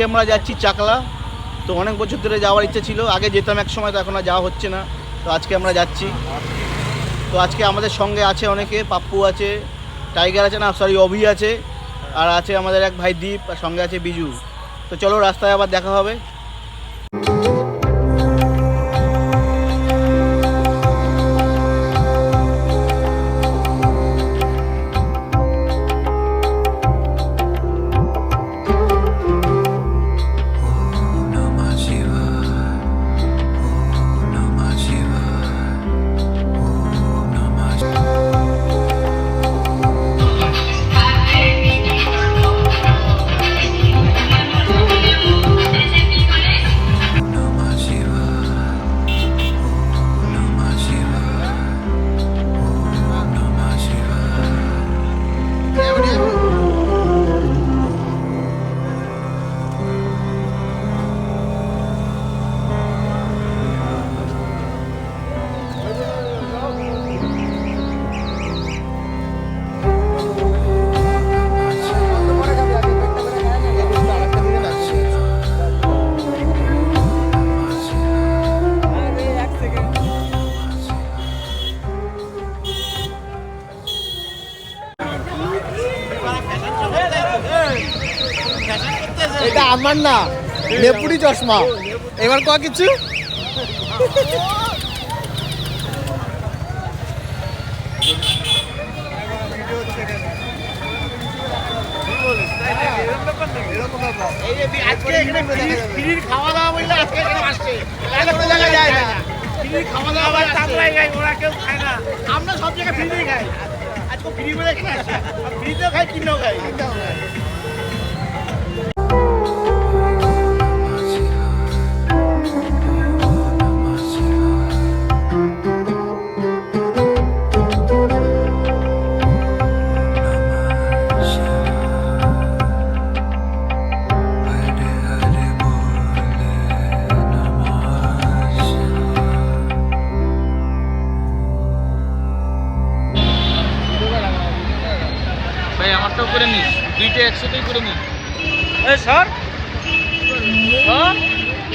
আজকে আমরা যাচ্ছি চাকলা। তো অনেক বছর ধরে যাওয়ার ইচ্ছে ছিল, আগে যেতাম এক সময়, তো এখন আর যাওয়া হচ্ছে না। তো আজকে আমরা যাচ্ছি। তো আজকে আমাদের সঙ্গে আছে অনেকে, পাপ্পু আছে, টাইগার আছে, না সরি অভি আছে, আর আছে আমাদের এক ভাই দ্বীপ আর সঙ্গে আছে বিজু। তো চলো, রাস্তায় আবার দেখা হবে। আমার না নেপুরি চশমা। এবার কয়া কিছু? খাওয়া দাওয়া বললে আজকে এখানে আসছে কোনো জায়গায় যায় না খাওয়া দাওয়া আবার চাপলাই খাই ওরা কেউ খায় না আমরা সব জায়গায় ফ্রিতেই খাই। আজকে ফ্রি বলে আসছে ফ্রিতেও খাই কিনেও খাই।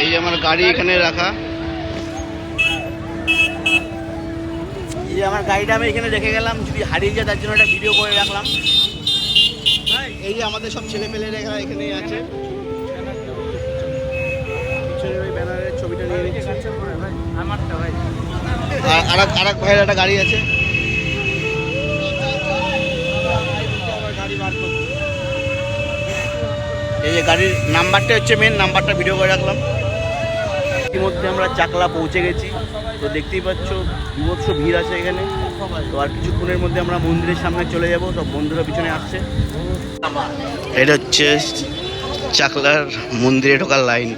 এই যে আমার গাড়ি এখানে রাখা। এই যে আমার গাড়িটা আমি এখানে রেখে গেলাম যদি হারিয়ে যায় তার জন্য একটা ভিডিও করে রাখলাম। এই যে আমাদের সব ছেলে রেখা এখানেই আছে। পিছনের ওই ব্যানারের ছবিটা নিয়ে নিচ্ছি। আমারটা ভাই। আর ভাইয়ের একটা গাড়ি আছে। এই যে গাড়ির নাম্বারটা হচ্ছে মেন নাম্বারটা ভিডিও করে রাখলাম। ইতিমধ্যে আমরা চাকলা পৌঁছে গেছি। তো দেখতেই পাচ্ছ, বিভৎস ভিড় আছে এখানে। তো আর কিছুক্ষণের মধ্যে আমরা মন্দিরের সামনে চলে যাব। সব বন্ধুরা পিছনে আসছে। এটা হচ্ছে চাকলার মন্দিরে ঢোকার লাইন।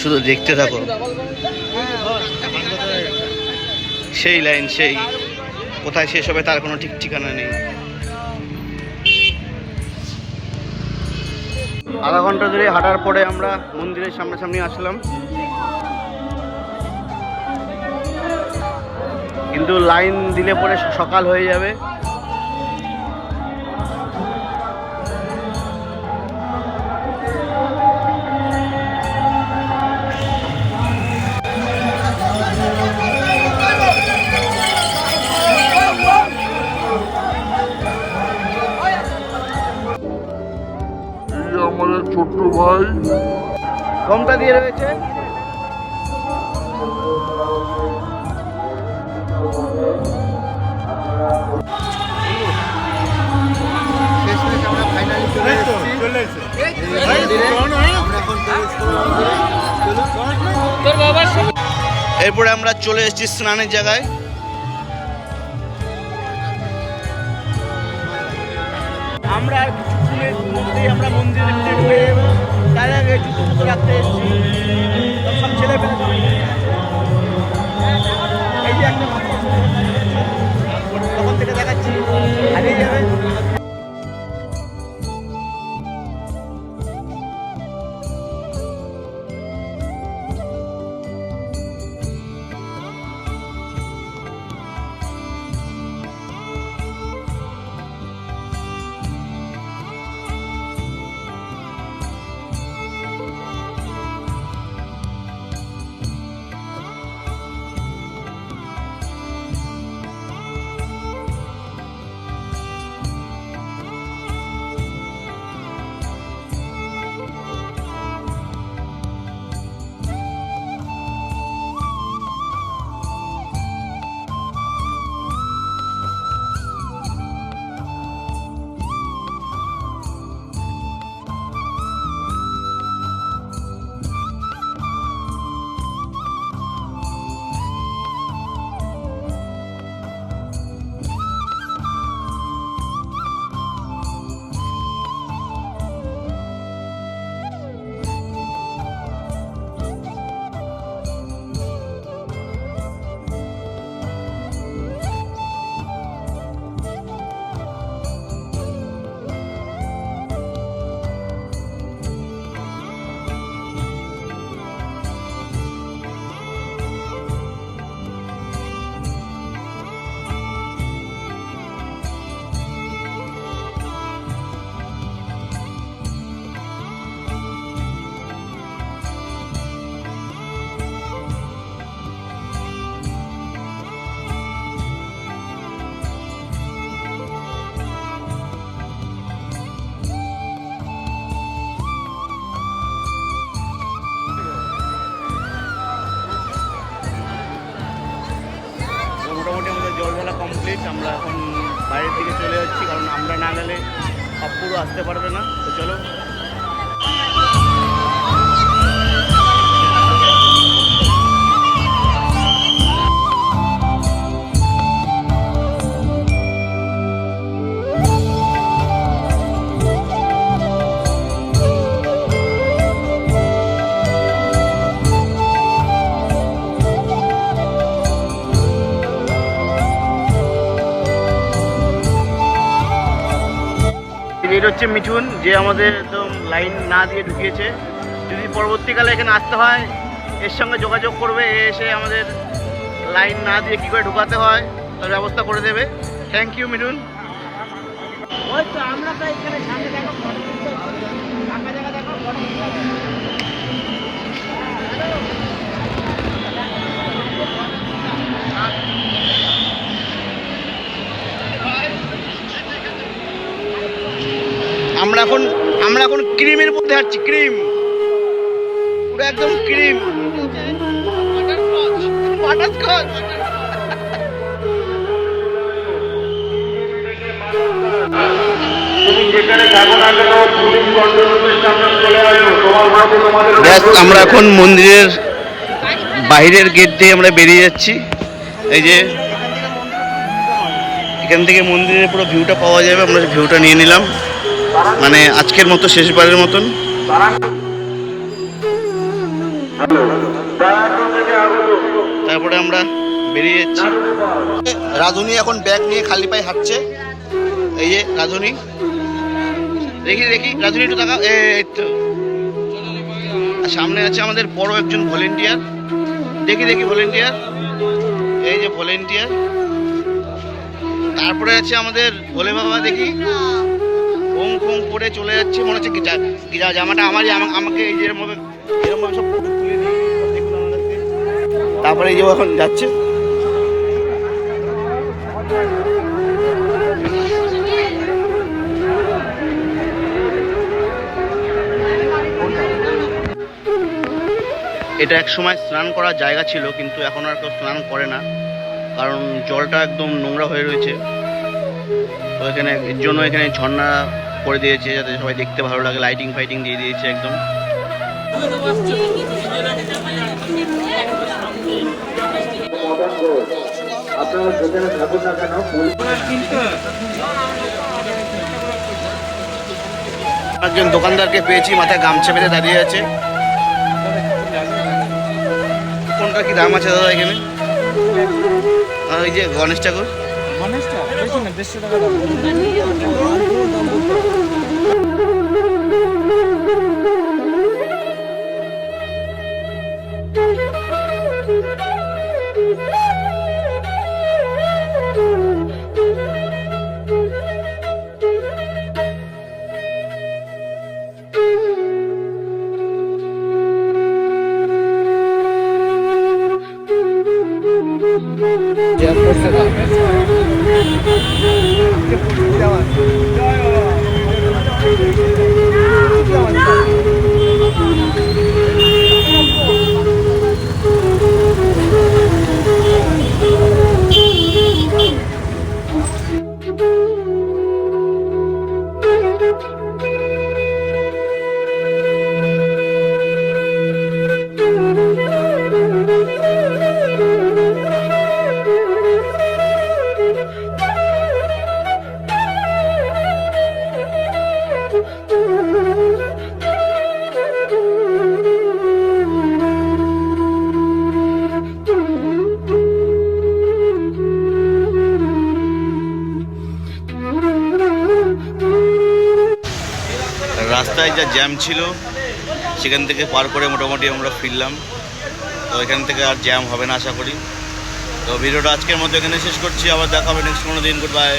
শুধু দেখতে থাকো। সেই লাইন, সেই। কোথায় শেষ হবে তার কোনো ঠিক ঠিকানা নেই। আধা ঘণ্টা ধরে হাঁটার পরে আমরা মন্দিরের সামনাসামনি আসলাম। কিন্তু লাইন দিলে পরে সকাল হয়ে যাবে। ছোট্ট ভাই। কমটা দিয়ে রয়েছে? এরপরে আমরা চলে এসেছি স্নানের জায়গায়। আমরা কিছুক্ষণের মধ্যেই আমরা মন্দিরে ঢুকে তার জুতো ফুতো রাখতে এসেছি সব ছেলে। এই যে একটা। তখন থেকে দেখাচ্ছি হারিয়ে যাবে কমপ্লিট আমরা এখন বাইরের দিকে চলে যাচ্ছি, কারণ আমরা না গেলে সব পুরো আসতে পারবে না। তো চলো। হচ্ছে মিঠুন, যে আমাদের একদম লাইন না দিয়ে ঢুকিয়েছে। যদি পরবর্তীকালে এখানে আসতে হয়, এর সঙ্গে যোগাযোগ করবে এসে আমাদের লাইন না দিয়ে কী করে ঢুকাতে হয়, তার ব্যবস্থা করে দেবে। Thank you Mithun. আমরা এখন আমরা এখন ক্রিমের মধ্যে হাঁটছি, ক্রিম। পুরো একদম ক্রিম। আমরা এখন মন্দিরের বাইরের গেট দিয়ে আমরা বেরিয়ে যাচ্ছি। এই যে, এখান থেকে মন্দিরের পুরো ভিউটা পাওয়া যাবে, আমরা ভিউটা নিয়ে নিলাম। মানে আজকের মতো, শেষবারের মতন? তারপরে আমরা বেরিয়ে যাচ্ছি। রাধুনি এখন ব্যাগ নিয়ে খালি পায়ে হাঁটছে। এই যে রাধুনি। দেখি দেখি, রাধুনি একটু দেখা এই তো সামনে আছে আমাদের বড় একজন ভলেন্টিয়ার। দেখি দেখি, ভলেন্টিয়ার। এই যে ভলেন্টিয়ার। তারপরে আছে আমাদের ভোলে বাবা, দেখি। ওং ফোং করে চলে যাচ্ছে, মনে হচ্ছে গিটার জামাটা আমারই, আমাকে এই যে এরকম ভাবে- এরকম ভাবে সব তুলে তারপরে এই যে এখন যাচ্ছে। এটা এক সময় স্নান করার জায়গা ছিল, কিন্তু এখন আর কেউ স্নান করে না, কারণ জলটা একদম নোংরা হয়ে রয়েছে। তো এখানে এর জন্য এখানে ঝর্ণা করে দিয়েছে যাতে সবাই দেখতে ভালো লাগে। লাইটিং ফাইটিং দিয়ে দিয়েছে একদম। একজন দোকানদারকে পেয়েছি, মাথায় গামছা বেঁধে দাঁড়িয়ে আছে। কোনটা কি দাম আছে দাদা এখানে? ওই যে গণেশ ঠাকুর। গণেশটা বেশি রাস্তায় যা জ্যাম ছিল, সেখান থেকে পার করে মোটামুটি আমরা ফিরলাম। তো এখান থেকে আর জ্যাম হবে না আশা করি। তো ভিডিওটা আজকের মতো এখানে শেষ করছি, আবার দেখা হবে নেক্সট কোনো দিন গুড বাই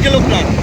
তুই হাতে দুইটা লোক না